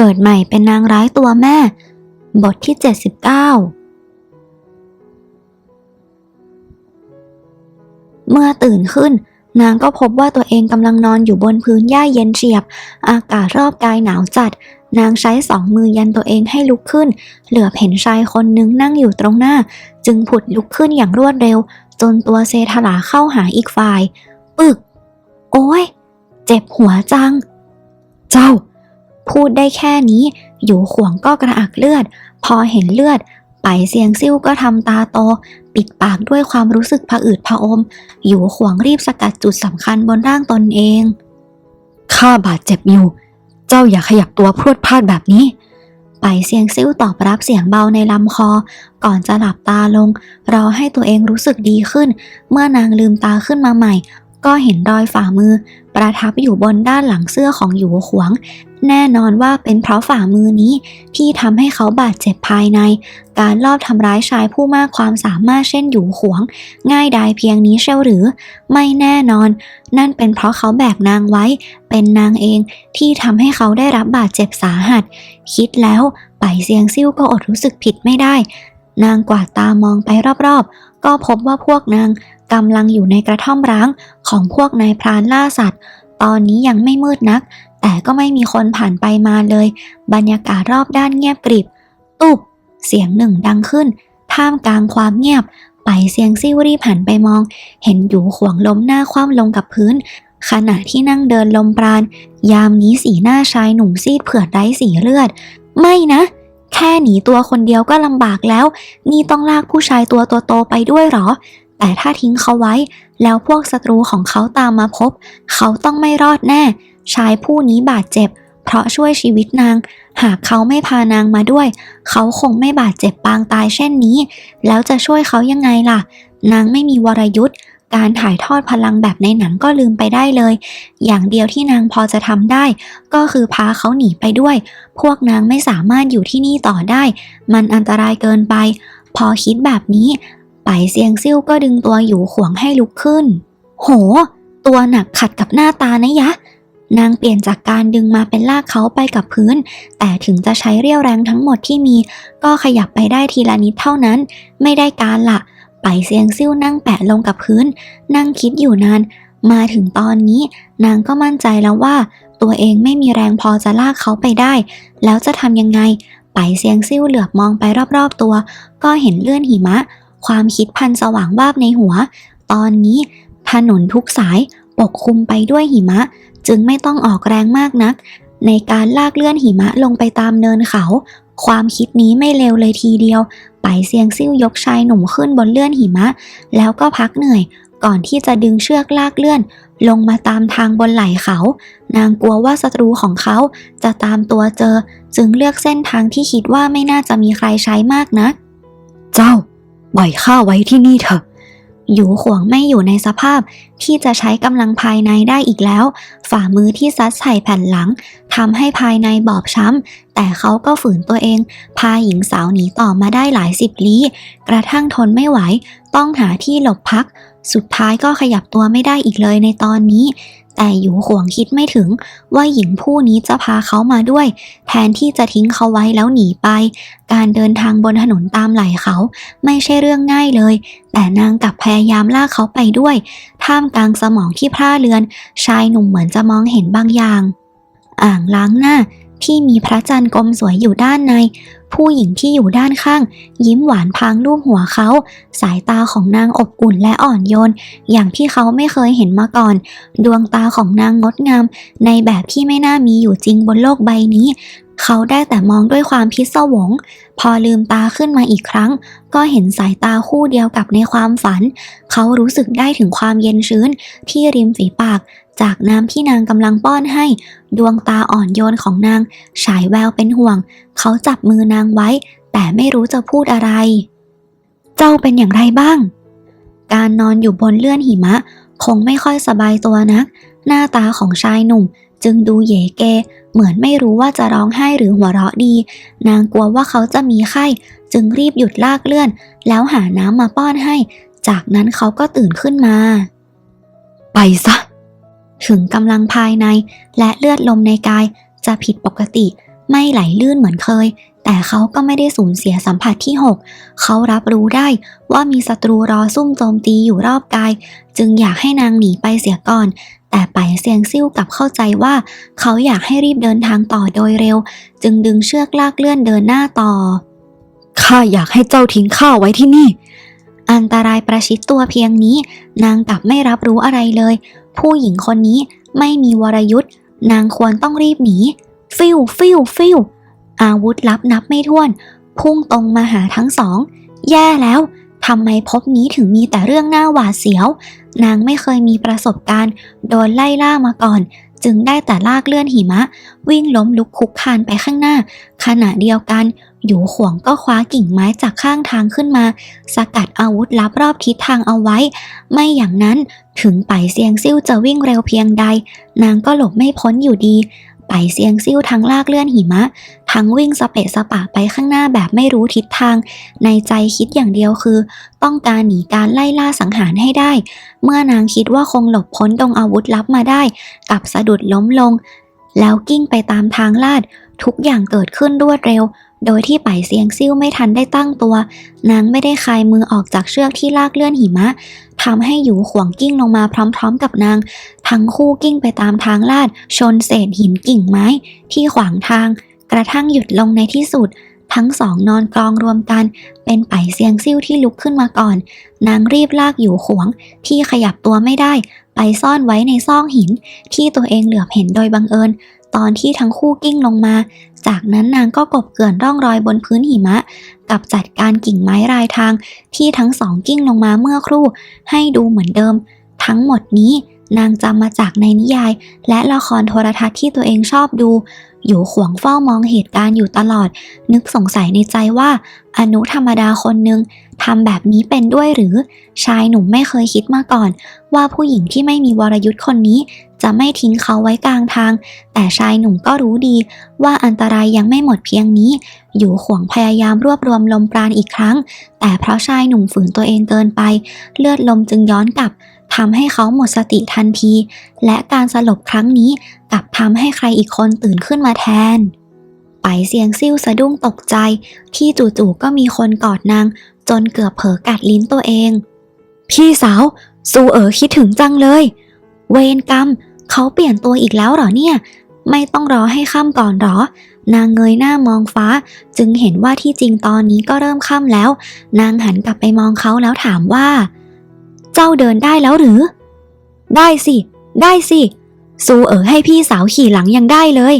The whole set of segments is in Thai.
เกิดใหม่เป็นนางร้ายตัวแม่ บทที่ 79 เมื่อตื่นขึ้น นางก็พบว่าตัวเองกำลังนอนอยู่บนพื้นหญ้าเย็นเฉียบ อากาศรอบกายหนาวจัด นางใช้สองมือยันตัวเองให้ลุกขึ้น เหลือเห็นชายคนนึงนั่งอยู่ตรงหน้า จึงผุดลุกขึ้นอย่างรวดเร็ว จนตัวเซถลาเข้าหาอีกฝ่าย ปึก โอ้ย เจ็บหัวจัง เจ้า พูดได้แค่นี้ อยู่ขวงก็กระอักเลือด พอเห็นเลือด ไปเสียงซิ่วก็ทำตาโต ปิดปากด้วยความรู้สึกผะอืดผะอม อยู่ขวงรีบสกัดจุดสำคัญบนร่างตนเอง ข้าบาดเจ็บอยู่ เจ้าอย่าขยับตัวพรวดพลาดแบบนี้ไปเสียงซิ่วตอบรับเสียงเบาในลำคอ ก่อนจะหลับตาลง รอให้ตัวเองรู้สึกดีขึ้น เมื่อนางลืมตาขึ้นมาใหม่ ก็เห็นรอยฝ่ามือ ประทับอยู่บนด้านหลังเสื้อของหยูขวง แน่นอนว่าเป็นเพราะฝ่ามือนี้ที่ทำให้เขาบาดเจ็บภายใน การลอบทำร้ายชายผู้มากความสามารถเช่นหยูขวง ง่ายดายเพียงนี้เชียวหรือ ไม่แน่นอน นั่นเป็นเพราะเขาแบกนางไว้ เป็นนางเองที่ทำให้เขาได้รับบาดเจ็บสาหัส คิดแล้วไปเซียงซิ่วก็อดรู้สึกผิดไม่ได้ นางกวาดตามองไปรอบๆ ก็พบว่าพวกนางกำลังอยู่ในกระท่อมร้างของพวกนายพรานล่าสัตว์ ตอนนี้ยังไม่มืดนัก แต่ก็ไม่มีคนผ่านไปมาเลย บรรยากาศรอบด้านเงียบกริบ ตุบ เสียงหนึ่งดังขึ้น ท่ามกลางความเงียบ ไปเสียงซิ่วรีบหันไปมอง เห็นอยู่ขวงล้มหน้าคว่ำลงกับพื้น ขณะที่นั่งเดินลมปราณ ยามนี้สีหน้าชายหนุ่มซีดเผือดไร้สีเลือด ไม่นะ แค่หนีตัวคนเดียวก็ลำบากแล้ว นี่ต้องลากผู้ชายตัวโตๆไปด้วยหรอ แต่ถ้าทิ้งเขาไว้ แล้วพวกศัตรูของเขาตามมาพบ เขาต้องไม่รอดแน่ ชายผู้นี้บาดเจ็บ เพราะช่วยชีวิตนาง หากเขาไม่พานางมาด้วย เขาคงไม่บาดเจ็บปางตายเช่นนี้ แล้วจะช่วยเขายังไงล่ะ นางไม่มีวรยุทธ์การถ่ายทอดพลังแบบในหนังก็ลืมไปได้เลย อย่างเดียวที่นางพอจะทำได้ ก็คือพาเขาหนีไปด้วย พวกนางไม่สามารถอยู่ที่นี่ต่อได้ มันอันตรายเกินไป พอคิดแบบนี้ไปเซียงซิ่วก็ดึงตัวอยู่ขวงให้ลุกขึ้น โห ตัวหนักขัดกับหน้าตานะยะ นางเปลี่ยนจากการดึงมาเป็นลากเขาไปกับพื้น แต่ถึงจะใช้เรี่ยวแรงทั้งหมดที่มี ก็ขยับไปได้ทีละนิดเท่านั้น ไม่ได้การละไปเซียงซิ่วนั่งแปะลงกับพื้น นั่งคิดอยู่นาน มาถึงตอนนี้ นางก็มั่นใจแล้วว่า ตัวเองไม่มีแรงพอจะลากเขาไปได้ แล้วจะทำยังไง ไปเซียงซิ่วเหลือบมองไปรอบๆตัว ก็เห็นเลื่อนหิมะ ความคิดพันสว่างวาบในหัว ตอนนี้ ถนนทุกสายปกคลุมไปด้วยหิมะ จึงไม่ต้องออกแรงมากนัก ในการลากเลื่อนหิมะลงไปตามเนินเขา ความคิดนี้ไม่เลวเลยทีเดียว ไปเซียงซิ่วยกชายหนุ่มขึ้นบนเลื่อนหิมะ แล้วก็พักเหนื่อย ก่อนที่จะดึงเชือกลากเลื่อน ลงมาตามทางบนไหล่เขา นางกลัวว่าศัตรูของเขาจะตามตัวเจอ จึงเลือกเส้นทางที่คิดว่าไม่น่าจะมีใครใช้มากนัก เจ้าปล่อยข้าไว้ที่นี่เถอะ อยู่ขวงไม่อยู่ในสภาพที่จะใช้กำลังภายในได้อีกแล้ว ฝ่ามือที่ซัดใส่แผ่นหลังทำให้ภายในบอบช้ำ แต่เขาก็ฝืนตัวเอง พาหญิงสาวหนีต่อมาได้หลายสิบลี้ กระทั่งทนไม่ไหว ต้องหาที่หลบพัก สุดท้ายก็ขยับตัวไม่ได้อีกเลยในตอนนี้ แต่อยู่วงคิดไม่ถึงว่าหญิงผู้นี้จะพาเขามาด้วย แทนที่จะทิ้งเขาไว้แล้วหนีไป การเดินทางบนถนนตามไหล่เขา ไม่ใช่เรื่องง่ายเลย แต่นางกลับพยายามลากเขาไปด้วย ท่ามกลางสมองที่พร่าเรือน ชายหนุ่มเหมือนจะมองเห็นบางอย่าง อ่างล้างหน้า ที่มีพระจันทร์กลมสวยอยู่ด้านใน ผู้หญิงที่อยู่ด้านข้าง ยิ้มหวานพางรูปหัวเขา สายตาของนางอบอุ่นและอ่อนโยน อย่างที่เขาไม่เคยเห็นมาก่อน ดวงตาของนางงดงาม ในแบบที่ไม่น่ามีอยู่จริงบนโลกใบนี้ เขาได้แต่มองด้วยความพิศวง พอลืมตาขึ้นมาอีกครั้ง ก็เห็นสายตาคู่เดียวกับในความฝัน เขารู้สึกได้ถึงความเย็นชื้นที่ริมฝีปาก จากน้ำที่นางกำลังป้อนให้ ดวงตาอ่อนโยนของนาง ฉายแววเป็นห่วง เขาจับมือนางไว้ แต่ไม่รู้จะพูดอะไร เจ้าเป็นอย่างไรบ้าง การนอนอยู่บนเลื่อนหิมะ คงไม่ค่อยสบายตัวนัก หน้าตาของชายหนุ่ม จึงดูเหยเก เหมือนไม่รู้ว่าจะร้องไห้หรือหัวเราะดี นางกลัวว่าเขาจะมีไข้ จึงรีบหยุดลากเลื่อน แล้วหาน้ำมาป้อนให้ จากนั้นเขาก็ตื่นขึ้นมา ไปซะ ถึงกำลังภายใน และเลือดลมในกาย จะผิดปกติ ไม่ไหลลื่นเหมือนเคย แต่เขาก็ไม่ได้สูญเสียสัมผัสที่ 6 เขารับรู้ได้ว่ามีศัตรูรอซุ่มโจมตีอยู่รอบกาย จึงอยากให้นางหนีไปเสียก่อน แต่ไปเซียงซิ่วกลับเข้าใจว่า เขาอยากให้รีบเดินทางต่อโดยเร็ว จึงดึงเชือกลากเลื่อนเดินหน้าต่อข้าอยากให้เจ้าทิ้งข้าไว้ที่นี่ อันตรายประชิดตัวเพียงนี้ นางกลับไม่รับรู้อะไรเลย ผู้หญิงคนนี้ไม่มีวรยุทธ์ นางควรต้องรีบหนี ฟิวฟิวฟิวอาวุธลับนับไม่ถ้วน พุ่งตรงมาหาทั้งสอง แย่แล้วทำไมพบนี้ถึงมีแต่เรื่องหน่าหวาดเสียว นางไม่เคยมีประสบการณ์ โดนไล่ล่ามาก่อน จึงได้แต่ลากเลื่อนหิมะ วิ่งล้มลุกคุกคานไปข้างหน้า ขณะเดียวกัน หยูขวงก็คว้ากิ่งไม้จากข้างทางขึ้นมา สกัดอาวุธลับรอบทิศทางเอาไว้ ไม่อย่างนั้นถึงไปเซียงซิ่วจะวิ่งเร็วเพียงใด นางก็หลบไม่พ้นอยู่ดี ไปเซียงซิ่วทั้งลากเลื่อนหิมะ ทั้งวิ่งสเปะสปะไปข้างหน้าแบบไม่รู้ทิศทาง ในใจคิดอย่างเดียวคือ ต้องการหนีการไล่ล่าสังหารให้ได้ เมื่อนางคิดว่าคงหลบพ้นตรงอาวุธลับมาได้กลับสะดุดล้มลง แล้วกิ้งไปตามทางลาด ทุกอย่างเกิดขึ้นรวดเร็ว โดยที่ไปเซียงซิ่วไม่ทันได้ตั้งตัว นางไม่ได้คลายมือออกจากเชือกที่ลากเลื่อนหิมะทำให้หยูขวงกิ้งลงมาพร้อม ๆ กับนาง ทั้งคู่กิ้งไปตามทางลาด ชนเศษหินกิ่งไม้ ที่ขวางทาง กระทั่งหยุดลงในที่สุด ทั้งสองนอนกองรวมกัน เป็นไปเซียงซิ่วที่ลุกขึ้นมาก่อน นางรีบลากหยูขวง ที่ขยับตัวไม่ได้ ไปซ่อนไว้ในซอกหิน ที่ตัวเองเหลือบเห็นโดยบังเอิญ ตอนที่ทั้งคู่กิ้งลงมา จากนั้นนางก็กบเกลื่อนร่องรอยบนพื้นหิมะ กับจัดการกิ่งไม้รายทางที่ทั้งสองกิ้งลงมาเมื่อครู่ ให้ดูเหมือนเดิม ทั้งหมดนี้นางจำมาจากในนิยาย และละครโทรทัศน์ที่ตัวเองชอบดู อยู่ขวงเฝ้ามองเหตุการณ์อยู่ตลอด นึกสงสัยในใจว่า อนุธรรมดาคนหนึ่งทำแบบนี้เป็นด้วยหรือ ชายหนุ่มไม่เคยคิดมาก่อน ว่าผู้หญิงที่ไม่มีวรยุทธ์คนนี้ จะไม่ทิ้งเขาไว้กลางทาง แต่ชายหนุ่มก็รู้ดี ว่าอันตรายยังไม่หมดเพียงนี้ อยู่ขวงพยายามรวบรวมลมปราณอีกครั้ง แต่เพราะชายหนุ่มฝืนตัวเองเกินไป เลือดลมจึงย้อนกลับ ทำให้เขาหมดสติทันที และการสลบครั้งนี้กลับทำให้ใครอีกคนตื่นขึ้นมาแทน ไปเสียงซิ่วสะดุ้งตกใจ ที่จู่ๆก็มีคนกอดนาง จนเกือบเผลอกัดลิ้นตัวเอง พี่สาวซูเอ๋อคิดถึงจังเลย เวรกรรม เขาเปลี่ยนตัวอีกแล้วหรอเนี่ย ไม่ต้องรอให้ค่ำก่อนหรอ นางเงยหน้ามองฟ้า จึงเห็นว่าที่จริงตอนนี้ก็เริ่มค่ำแล้ว นางหันกลับไปมองเขาแล้วถามว่า เจ้าเดินได้แล้วหรือ ได้สิ ได้สิซูเอ๋อให้พี่สาวขี่หลังยังได้เลย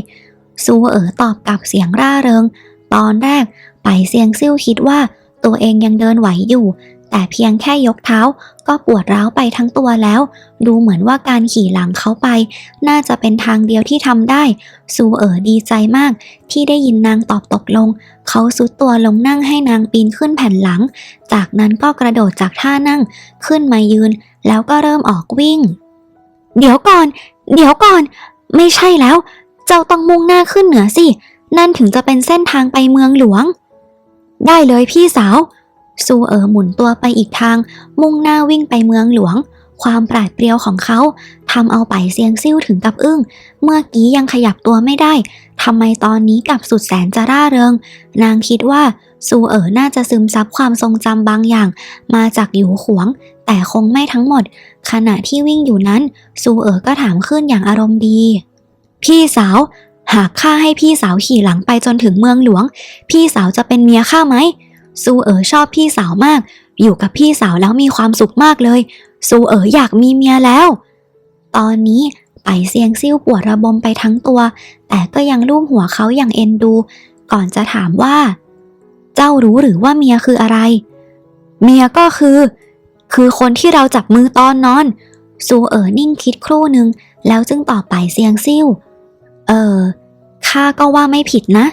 ซูเอ๋อตอบกลับเสียงร่าเริง ตอนแรกไปเซียงซิ่วคิดว่าตัวเองยังเดินไหวอยู่ แต่เพียงแค่ยกเท้าก็ปวดร้าวไปทั้งตัวแล้ว ดูเหมือนว่าการขี่หลังเขาไป น่าจะเป็นทางเดียวที่ทำได้ ซูเอ๋อดีใจมาก ที่ได้ยินนางตอบตกลง เขาซุดตัวลงนั่งให้นางปีนขึ้นแผ่นหลัง จากนั้นก็กระโดดจากท่านั่ง ขึ้นมายืน แล้วก็เริ่มออกวิ่ง เดี๋ยวก่อน เดี๋ยวก่อน ไม่ใช่แล้ว เจ้าต้องมุ่งหน้าขึ้นเหนือสิ นั่นถึงจะเป็นเส้นทางไปเมืองหลวง ได้เลยพี่สาว ซูเอ๋อหมุนตัวไปอีกทาง มุ่งหน้าวิ่งไปเมืองหลวง ความปราดเปรียวของเขาทำเอาไปเซียงซิ่วถึงกับอึ้ง เมื่อกี้ยังขยับตัวไม่ได้ทำไมตอนนี้กลับสุดแสนจะร่าเริง นางคิดว่าซูเอ๋อน่าจะซึมซับความทรงจำบางอย่าง มาจากหยูขวง แต่คงไม่ทั้งหมด ขณะที่วิ่งอยู่นั้น ซูเอ๋อก็ถามขึ้นอย่างอารมณ์ดี พี่สาว หากข้าให้พี่สาวขี่หลังไปจนถึงเมืองหลวง พี่สาวจะเป็นเมียข้าไหม ซูเอ๋อชอบพี่สาวมาก อยู่กับพี่สาวแล้วมีความสุขมากเลย ซูเอ๋ออยากมีเมียแล้ว ตอนนี้ไปเซียงซิ่วปวดระบมไปทั้งตัว แต่ก็ยังลูบหัวเขาอย่างเอ็นดู ก่อนจะถามว่า เจ้ารู้หรือว่าเมียคืออะไร เมียก็คือ คือคนที่เราจับมือตอนนอน ซูเอ๋อนิ่งคิดครู่หนึ่งแล้วจึงตอบไปเซียงซิ่ว เออข้าก็ว่าไม่ผิดนะ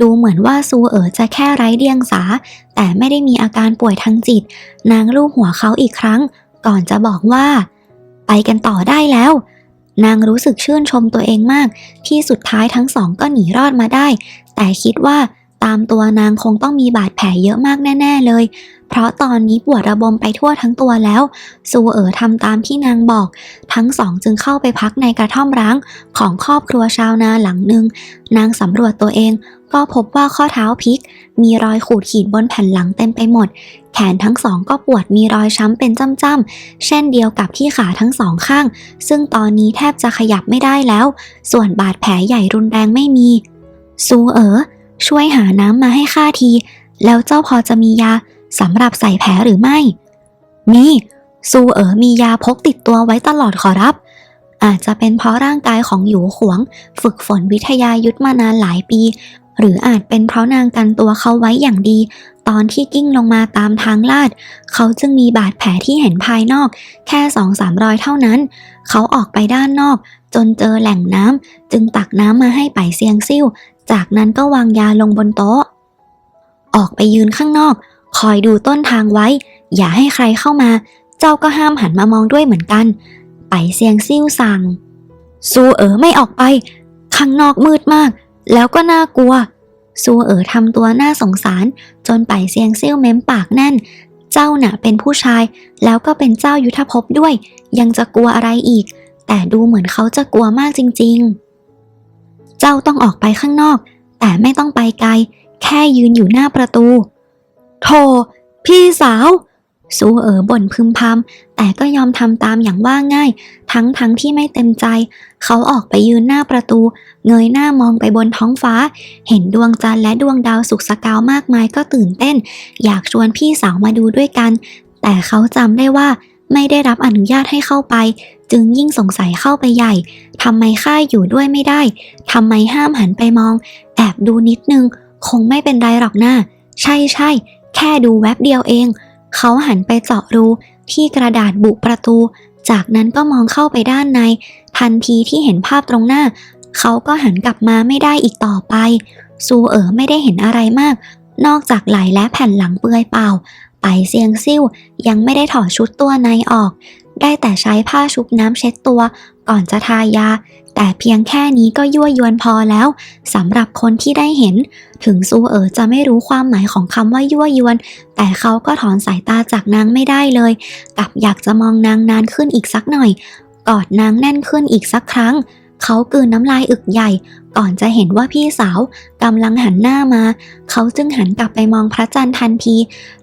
ดูเหมือนว่าซูเอ๋อจะแค่ไร้เดียงสา แต่ไม่ได้มีอาการป่วยทางจิต นางลูบหัวเขาอีกครั้ง ก่อนจะบอกว่า ไปกันต่อได้แล้ว นางรู้สึกชื่นชมตัวเองมาก ที่สุดท้ายทั้งสองก็หนีรอดมาได้ แต่คิดว่า ตามตัวนางคงต้องมีบาดแผลเยอะมากแน่ ๆ เลย เพราะตอนนี้ปวดระบมไปทั่วทั้งตัวแล้ว ซูเอ๋อทำตามที่นางบอก ทั้งสองจึงเข้าไปพักในกระท่อมร้างของครอบครัวชาวนาหลังหนึ่ง นางสำรวจตัวเอง ก็พบว่าข้อเท้าพลิก มีรอยขูดขีดบนแผ่นหลังเต็มไปหมด แขนทั้งสองก็ปวดมีรอยช้ำเป็นจ้ำๆ เช่นเดียวกับที่ขาทั้งสองข้าง ซึ่งตอนนี้แทบจะขยับไม่ได้แล้ว ส่วนบาดแผลใหญ่รุนแรงไม่มี ซูเอ๋อ ช่วยหาน้ำมาให้ข้าที แล้วเจ้าพอจะมียาสำหรับใส่แผลหรือไม่นี่ซูเอ๋อมียาพกติดตัวไว้ตลอดขอรับ อาจจะเป็นเพราะร่างกายของหยูขวง ฝึกฝนวิทยายุทธมานานหลายปี หรืออาจเป็นเพราะนางกันตัวเขาไว้อย่างดี ตอนที่กิ้งลงมาตามทางลาด เขาจึงมีบาดแผลที่เห็นภายนอก แค่สองสามรอยเท่านั้น เขาออกไปด้านนอก จนเจอแหล่งน้ำจึงตักน้ำมาให้ไปเซียงซิ่ว จากนั้นก็วางยาลงบนโต๊ะ ออกไปยืนข้างนอก คอยดูต้นทางไว้ อย่าให้ใครเข้ามา เจ้าก็ห้ามหันมามองด้วยเหมือนกัน ไปเซียงซิ่วสั่ง ซูเอ๋อไม่ออกไป ข้างนอกมืดมาก แล้วก็น่ากลัว ซูเอ๋อทำตัวน่าสงสาร จนไปเซียงซิ่วเม้มปากแน่น เจ้าน่ะเป็นผู้ชาย แล้วก็เป็นเจ้ายุทธภพด้วย ยังจะกลัวอะไรอีก แต่ดูเหมือนเขาจะกลัวมากจริง ๆ เจ้าต้องออกไปข้างนอก แต่ไม่ต้องไปไกล แค่ยืนอยู่หน้าประตูโธ่พี่สาว ซูเอ๋อบ่นพึมพำแต่ก็ยอมทำตามอย่างว่าง่าย ทั้งทั้งที่ไม่เต็มใจ เขาออกไปยืนหน้าประตู เงยหน้ามองไปบนท้องฟ้า เห็นดวงจันทร์และดวงดาวสุกสกาวมากมายก็ตื่นเต้น อยากชวนพี่สาวมาดูด้วยกัน แต่เขาจำได้ว่า ไม่ได้รับอนุญาตให้เข้าไป จึงยิ่งสงสัยเข้าไปใหญ่ทำไมข้าอยู่ด้วยไม่ได้ทำไมห้ามหันไปมอง แอบดูนิดนึง คงไม่เป็นไรหรอกนะใช่ใช่แค่ดูแวบเดียวเอง เขาหันไปเจาะรูที่กระดาษบุประตู จากนั้นก็มองเข้าไปด้านใน ทันทีที่เห็นภาพตรงหน้า เขาก็หันกลับมาไม่ได้อีกต่อไป ซูเอ๋อไม่ได้เห็นอะไรมาก นอกจากไหลและแผ่นหลังเปลือยเปล่า ไปเซียงซิ่วยังไม่ได้ถอดชุดตัวในออก ได้แต่ใช้ผ้าชุบน้ำเช็ดตัว ก่อนจะทายา แต่เพียงแค่นี้ก็ยั่วยวนพอแล้วสำหรับคนที่ได้เห็น ถึงซูเอ๋อจะไม่รู้ความหมายของคำว่ายั่วยวน แต่เขาก็ถอนสายตาจากนางไม่ได้เลยกลับอยากจะมองนางนานขึ้นอีกสักหน่อย กอดนางแน่นขึ้นอีกสักครั้ง เขากืนน้ำลายอึกใหญ่ ก่อนจะเห็นว่าพี่สาวกำลังหันหน้ามา เขาจึงหันกลับไปมองพระจันทร์ทันที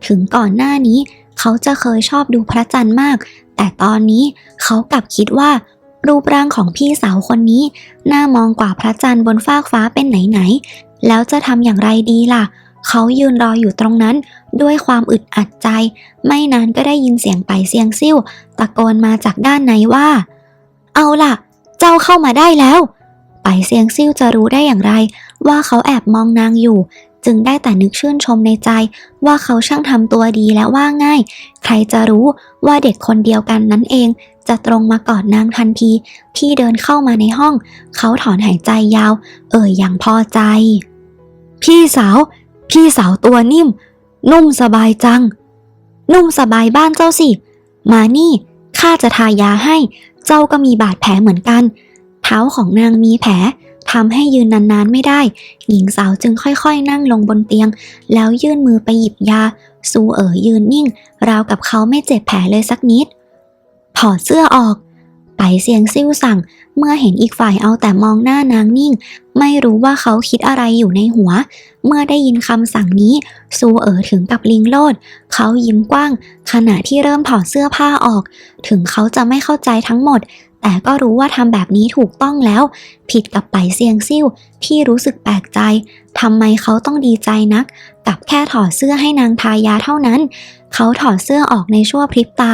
ถึงก่อนหน้านี้ เขาจะเคยชอบดูพระจันทร์มาก แต่ตอนนี้เขากลับคิดว่า รูปร่างของพี่สาวคนนี้ น่ามองกว่าพระจันทร์บนฟากฟ้าเป็นไหนๆแล้วจะทำอย่างไรดีล่ะ เขายืนรออยู่ตรงนั้นด้วยความอึดอัดใจ ไม่นานก็ได้ยินเสียงไปเสียงซิ่วตะโกนมาจากด้านในว่า เอาล่ะ เจ้าเข้ามาได้แล้ว ไปเสียงซิ่วจะรู้ได้อย่างไร ว่าเขาแอบมองนางอยู่ จึงได้แต่นึกชื่นชมในใจ ว่าเขาช่างทำตัวดีและว่าง่าย ใครจะรู้ว่าเด็กคนเดียวกันนั้นเอง จะตรงมากอดนางทันที ที่เดินเข้ามาในห้อง เขาถอนหายใจยาว เอ่ยอย่างพอใจ พี่สาว พี่สาวตัวนิ่ม นุ่มสบายจัง นุ่มสบายบ้านเจ้าสิ มานี่ข้าจะทายาให้ เจ้าก็มีบาดแผลเหมือนกัน เท้าของนางมีแผลทำให้ยืนนานๆไม่ได้ หญิงสาวจึงค่อยๆ นั่งลงบนเตียง แล้วยื่นมือไปหยิบยา ซูเอ๋ยยืนนิ่ง ราวกับเขาไม่เจ็บแผลเลยสักนิด ถอดเสื้อออก ไปเสียงซิ่วสั่ง เมื่อเห็นอีกฝ่ายเอาแต่มองหน้านางนิ่ง ไม่รู้ว่าเขาคิดอะไรอยู่ในหัว เมื่อได้ยินคำสั่งนี้ ซูเอ๋อถึงกับลิงโลด เขายิ้มกว้าง ขณะที่เริ่มถอดเสื้อผ้าออก ถึงเขาจะไม่เข้าใจทั้งหมด แต่ก็รู้ว่าทำแบบนี้ถูกต้องแล้ว ผิดกับไปเซียงซิ่วที่รู้สึกแปลกใจทำไมเขาต้องดีใจนัก กับแค่ถอดเสื้อให้นางทายาเท่านั้น เขาถอดเสื้อออกในชั่วพริบตา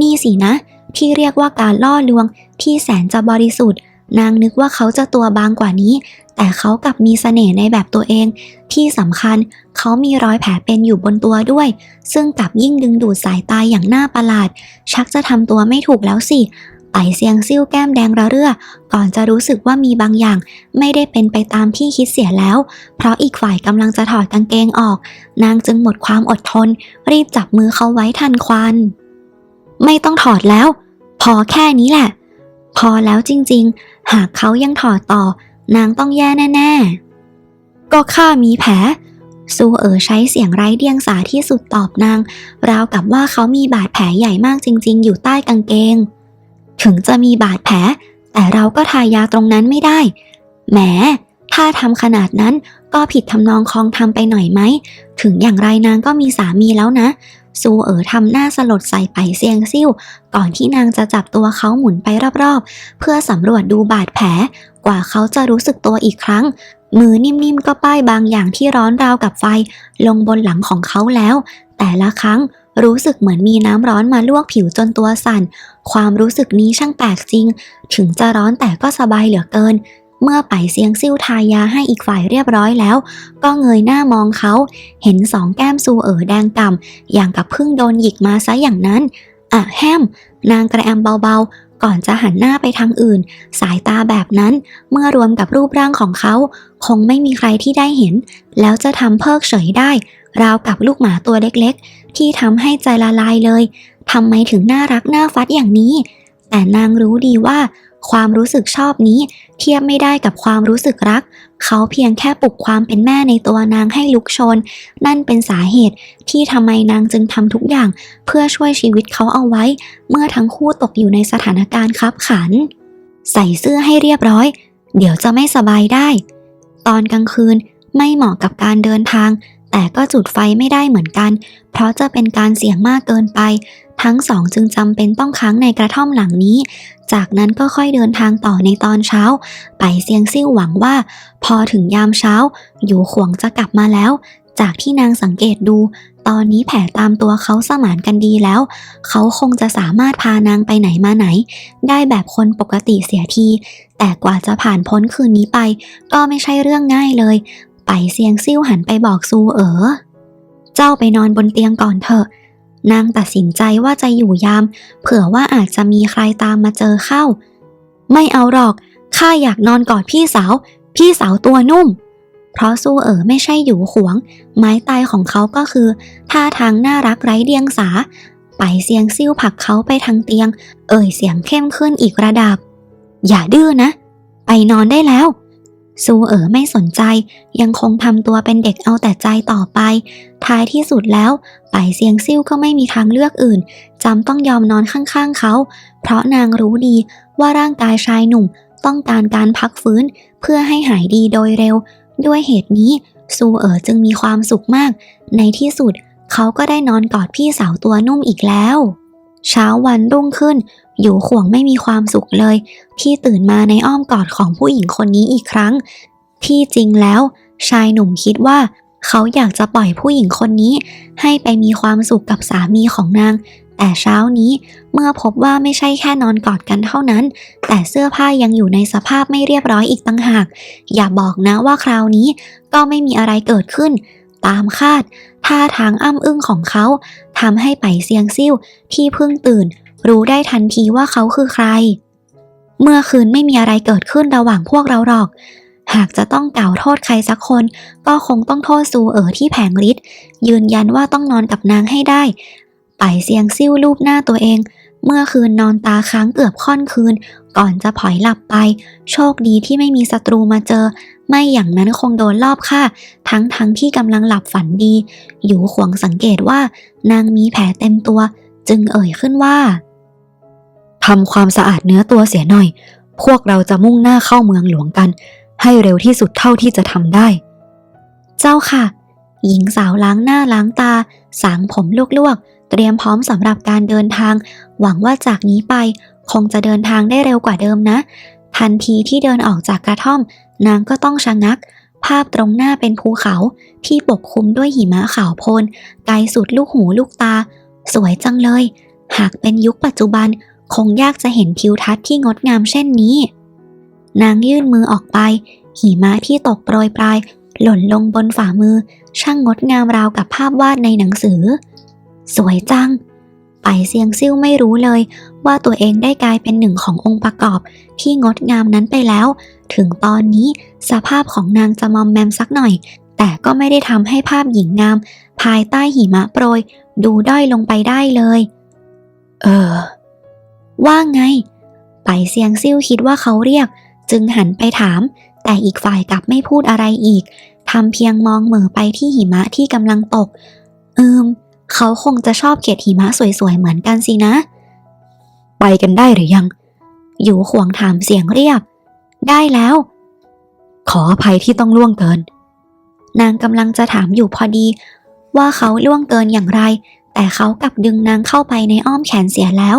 นี่สินะ ที่เรียกว่าการล่อลวงที่แสนจะบริสุทธิ์ นางนึกว่าเขาจะตัวบางกว่านี้ แต่เขากลับมีเสน่ห์ในแบบตัวเอง ที่สำคัญเขามีรอยแผลเป็นอยู่บนตัวด้วย ซึ่งกลับยิ่งดึงดูดสายตาอย่างน่าประหลาด ชักจะทำตัวไม่ถูกแล้วสิไปเสียงซิ่วแก้มแดงระเรื่อ ก่อนจะรู้สึกว่ามีบางอย่าง ไม่ได้เป็นไปตามที่คิดเสียแล้ว เพราะอีกฝ่ายกำลังจะถอดกางเกงออก นางจึงหมดความอดทน รีบจับมือเขาไว้ทันควัน ไม่ต้องถอดแล้ว พอแค่นี้แหละ พอแล้วจริงๆ หากเขายังถอดต่อ นางต้องแย่แน่ๆ ก็ข้ามีแผลซูเอ๋อใช้เสียงไร้เดียงสาที่สุดตอบนาง ราวกับว่าเขามีบาดแผลใหญ่มากจริง ๆ อยู่ใต้กางเกง ถึงจะมีบาดแผล แต่เราก็ทายาตรงนั้นไม่ได้ แหม ถ้าทำขนาดนั้นก็ผิดทำนองคลองทำไปหน่อยไหม ถึงอย่างไรนางก็มีสามีแล้วนะ ซูเอ๋อทำหน้าสลดใส่ไปเซียงซิ่ว ก่อนที่นางจะจับตัวเขาหมุนไปรอบๆ เพื่อสำรวจดูบาดแผล กว่าเขาจะรู้สึกตัวอีกครั้ง มือนิ่มๆก็ป้ายบางอย่างที่ร้อนราวกับไฟ ลงบนหลังของเขาแล้ว แต่ละครั้งรู้สึกเหมือนมีน้ำร้อนมาลวกผิวจนตัวสั่น ความรู้สึกนี้ช่างแปลกจริง ถึงจะร้อนแต่ก็สบายเหลือเกิน เมื่อไปเซียงซิ่วทายาให้อีกฝ่ายเรียบร้อยแล้ว ก็เงยหน้ามองเขา เห็นสองแก้มซูเอ๋อแดงก่ำอย่างกับเพิ่งโดนหยิกมาซะอย่างนั้นอะแฮม นางกระแอมเบาๆ ก่อนจะหันหน้าไปทางอื่น สายตาแบบนั้นเมื่อรวมกับรูปร่างของเขา คงไม่มีใครที่ได้เห็น แล้วจะทำเพิกเฉยได้ ราวกับลูกหมาตัวเล็กๆ ที่ทำให้ใจละลายเลยทำไมถึงน่ารักน่าฟัดอย่างนี้ แต่นางรู้ดีว่า ความรู้สึกชอบนี้ เทียบไม่ได้กับความรู้สึกรัก เขาเพียงแค่ปลุกความเป็นแม่ในตัวนางให้ลุกชน นั่นเป็นสาเหตุที่ทำไมนางจึงทำทุกอย่าง เพื่อช่วยชีวิตเขาเอาไว้ เมื่อทั้งคู่ตกอยู่ในสถานการณ์คับขัน ใส่เสื้อให้เรียบร้อย เดี๋ยวจะไม่สบายได้ ตอนกลางคืนไม่เหมาะกับการเดินทาง แต่ก็จุดไฟไม่ได้เหมือนกัน เพราะจะเป็นการเสี่ยงมากเกินไป ทั้งสองจึงจำเป็นต้องค้างในกระท่อมหลังนี้ จากนั้นก็ค่อยเดินทางต่อในตอนเช้า ไปเซียงซิ่วหวังว่า พอถึงยามเช้า อยู่ขวงจะกลับมาแล้ว จากที่นางสังเกตดู ตอนนี้แผลตามตัวเขาสมานกันดีแล้ว เขาคงจะสามารถพานางไปไหนมาไหน ได้แบบคนปกติเสียทีแต่กว่าจะผ่านพ้นคืนนี้ไป ก็ไม่ใช่เรื่องง่ายเลย ไปเซียงซิ่วหันไปบอกซูเอ๋อ เจ้าไปนอนบนเตียงก่อนเถอะ นางตัดสินใจว่าจะอยู่ยาม เผื่อว่าอาจจะมีใครตามมาเจอเข้า ไม่เอาหรอก ข้าอยากนอนกอดพี่สาว พี่สาวตัวนุ่ม เพราะซูเอ๋อไม่ใช่อยู่ขวง ไม้ตายของเขาก็คือ ท่าทางน่ารักไร้เดียงสา ไปเสียงซิ่วผลักเขาไปทางเตียง เอ่ยเสียงเข้มขึ้นอีกระดับ อย่าดื้อนะ ไปนอนได้แล้ว ซูเอ๋อไม่สนใจ ยังคงทำตัวเป็นเด็กเอาแต่ใจต่อไป ท้ายที่สุดแล้ว ไปเสียงซิ่วก็ไม่มีทางเลือกอื่น จำต้องยอมนอนข้างๆเขา เพราะนางรู้ดีว่าร่างกายชายหนุ่มต้องการการพักฟื้น เพื่อให้หายดีโดยเร็ว ด้วยเหตุนี้ ซูเอ๋อจึงมีความสุขมาก ในที่สุดเขาก็ได้นอนกอดพี่สาวตัวนุ่มอีกแล้ว เช้าวันรุ่งขึ้น อยู่ขวงไม่มีความสุขเลยที่ตื่นมาในอ้อมกอดของผู้หญิงคนนี้อีกครั้ง ที่จริงแล้ว ชายหนุ่มคิดว่า เขาอยากจะปล่อยผู้หญิงคนนี้ ให้ไปมีความสุขกับสามีของนาง แต่เช้านี้เมื่อพบว่าไม่ใช่แค่นอนกอดกันเท่านั้น แต่เสื้อผ้ายังอยู่ในสภาพไม่เรียบร้อยอีกต่างหาก อย่าบอกนะว่าคราวนี้ก็ไม่มีอะไรเกิดขึ้น ตามคาด ท่าทางอ้ำอึ้งของเขาทำให้ไปเซียงซิ่วที่เพิ่งตื่น รู้ได้ทันทีว่าเขาคือใคร เมื่อคืนไม่มีอะไรเกิดขึ้นระหว่างพวกเราหรอก หากจะต้องกล่าวโทษใครสักคน ก็คงต้องโทษซูเอ๋อที่แผงฤทธิ์ยืนยันว่าต้องนอนกับนางให้ได้ ไปเซียงซิ่วรูปหน้าตัวเอง เมื่อคืนนอนตาค้างเกือบค่อนคืน ก่อนจะผลอยหลับไป โชคดีที่ไม่มีศัตรูมาเจอ ไม่อย่างนั้นคงโดนลอบฆ่าทั้งทั้งที่กำลังหลับฝันดี อยู่ขวงสังเกตว่า นางมีแผลเต็มตัว จึงเอ่ยขึ้นว่าทำความสะอาดเนื้อตัวเสียหน่อย พวกเราจะมุ่งหน้าเข้าเมืองหลวงกัน ให้เร็วที่สุดเท่าที่จะทำได้ เจ้าค่ะ หญิงสาวล้างหน้าล้างตา สางผมลวกๆ เตรียมพร้อมสำหรับการเดินทาง หวังว่าจากนี้ไปคงจะเดินทางได้เร็วกว่าเดิมนะ ทันทีที่เดินออกจากกระท่อม นางก็ต้องชะงัก ภาพตรงหน้าเป็นภูเขาที่ปกคลุมด้วยหิมะขาวโพลนไกลสุดลูกหูลูกตา สวยจังเลย หากเป็นยุคปัจจุบันคงยากจะเห็นทิวทัศน์ที่งดงามเช่นนี้ นางยื่นมือออกไป หิมะที่ตกโปรยปลาย หล่นลงบนฝ่ามือ ช่างงดงามราวกับภาพวาดในหนังสือ สวยจัง ไปเซียงซิ่วไม่รู้เลย ว่าตัวเองได้กลายเป็นหนึ่งขององค์ประกอบ ที่งดงามนั้นไปแล้ว ถึงตอนนี้สภาพของนางจะมอมแมมสักหน่อย แต่ก็ไม่ได้ทำให้ภาพหญิงงาม ภายใต้หิมะโปรย ดูด้อยลงไปได้เลย เออ ว่าไง ไปเซียงซิ่วคิดว่าเขาเรียก จึงหันไปถาม แต่อีกฝ่ายกลับไม่พูดอะไรอีกทำเพียงมองเหม่อไปที่หิมะที่กำลังตก อืม เขาคงจะชอบเกล็ดหิมะสวยๆเหมือนกันสินะ ไปกันได้หรือยัง อยู่ขวงถามเสียงเรียบ ได้แล้ว ขออภัยที่ต้องล่วงเกิน นางกำลังจะถามอยู่พอดี ว่าเขาล่วงเกินอย่างไร แต่เขากลับดึงนางเข้าไปในอ้อมแขนเสียแล้ว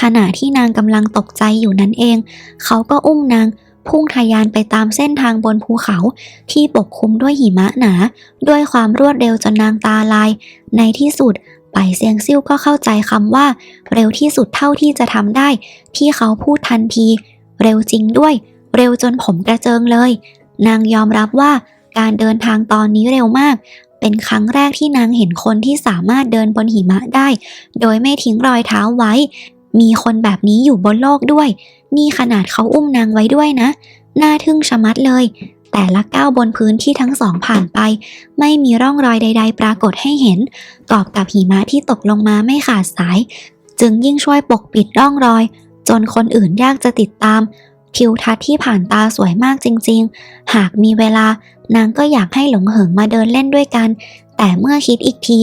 ขณะที่นางกำลังตกใจอยู่นั่นเอง เขาก็อุ้มนาง พุ่งทะยานไปตามเส้นทางบนภูเขาที่ปกคลุมด้วยหิมะหนา ด้วยความรวดเร็วจนนางตาลาย ในที่สุดไปเซียงซิ่วก็เข้าใจคำว่า เร็วที่สุดเท่าที่จะทำได้ ที่เขาพูดทันที เร็วจริงด้วย เร็วจนผมกระเจิงเลย นางยอมรับว่าการเดินทางตอนนี้เร็วมาก เป็นครั้งแรกที่นางเห็นคนที่สามารถเดินบนหิมะได้ โดยไม่ทิ้งรอยเท้าไว้ มีคนแบบนี้อยู่บนโลกด้วย นี่ขนาดเขาอุ้มนางไว้ด้วยนะ น่าทึ่งชะมัดเลย แต่ละก้าวบนพื้นที่ทั้งสองผ่านไป ไม่มีร่องรอยใด ๆ ปรากฏให้เห็น กอบกับหิมะที่ตกลงมาไม่ขาดสาย จึงยิ่งช่วยปกปิดร่องรอย จนคนอื่นยากจะติดตาม ทิวทัศน์ที่ผ่านตาสวยมากจริง ๆ หากมีเวลานางก็อยากให้หลงเหิงมาเดินเล่นด้วยกัน แต่เมื่อคิดอีกที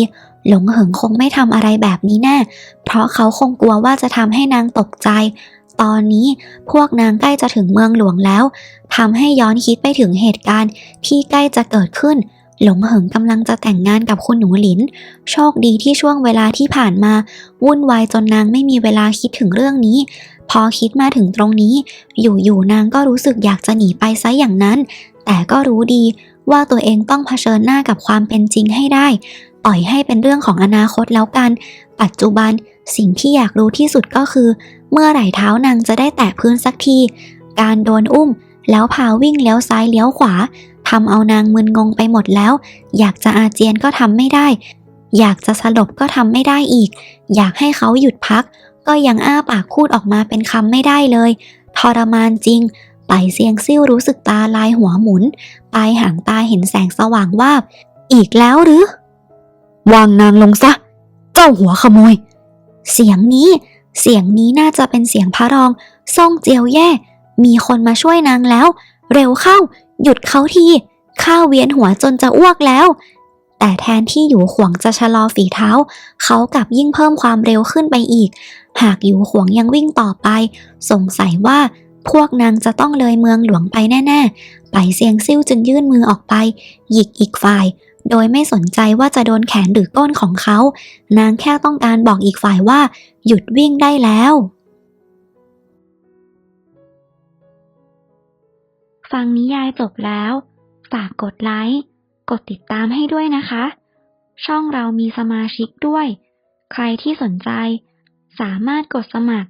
หลงเหิงคงไม่ทำอะไรแบบนี้แน่ เพราะเขาคงกลัวว่าจะทำให้นางตกใจ ตอนนี้พวกนางใกล้จะถึงเมืองหลวงแล้วทำให้ย้อนคิดไปถึงเหตุการณ์ที่ใกล้จะเกิดขึ้น หลงเหิงกำลังจะแต่งงานกับคุณหนูหลิน โชคดีที่ช่วงเวลาที่ผ่านมา วุ่นวายจนนางไม่มีเวลาคิดถึงเรื่องนี้ พอคิดมาถึงตรงนี้ อยู่ๆนางก็รู้สึกอยากจะหนีไปซะอย่างนั้น แต่ก็รู้ดี ว่าตัวเองต้องเผชิญหน้ากับความเป็นจริงให้ได้ ปล่อยให้เป็นเรื่องของอนาคตแล้วกัน ปัจจุบันสิ่งที่อยากรู้ที่สุดก็คือ เมื่อไหร่เท้านางจะได้แตะพื้นสักที การโดนอุ้ม แล้วพาวิ่งเลี้ยวซ้ายเลี้ยวขวาทำเอานางมึนงงไปหมดแล้ว อยากจะอาเจียนก็ทำไม่ได้ อยากจะสลบก็ทำไม่ได้อีก อยากให้เขาหยุดพัก ก็ยังอ้าปากพูดออกมาเป็นคำไม่ได้เลย ทรมานจริง ไปเซียงซิ่วรู้สึกตาลายหัวหมุน ปลายหางตาเห็นแสงสว่างวาบ อีกแล้วหรือ วางนางลงซะ เจ้าหัวขโมย เสียงนี้ เสียงนี้น่าจะเป็นเสียงพระรองซ่องเจียวแย่ มีคนมาช่วยนางแล้ว เร็วเข้า หยุดเขาที ข้าเวียนหัวจนจะอ้วกแล้ว แต่แทนที่อยู่ขวงจะชะลอฝีเท้า เขากลับยิ่งเพิ่มความเร็วขึ้นไปอีก หากอยู่ขวงยังวิ่งต่อไป สงสัยว่า พวกนางจะต้องเลยเมืองหลวงไปแน่ๆ ไปเซียงซิ่วจึงยื่นมือออกไป หยิกอีกฝ่าย โดยไม่สนใจว่าจะโดนแขนหรือก้นของเขา นางแค่ต้องการบอกอีกฝ่ายว่า หยุดวิ่งได้แล้ว ฟังนิยายจบแล้ว ฝากกดไลค์ กดติดตามให้ด้วยนะคะ ช่องเรามีสมาชิกด้วย ใครที่สนใจ สามารถกดสมัคร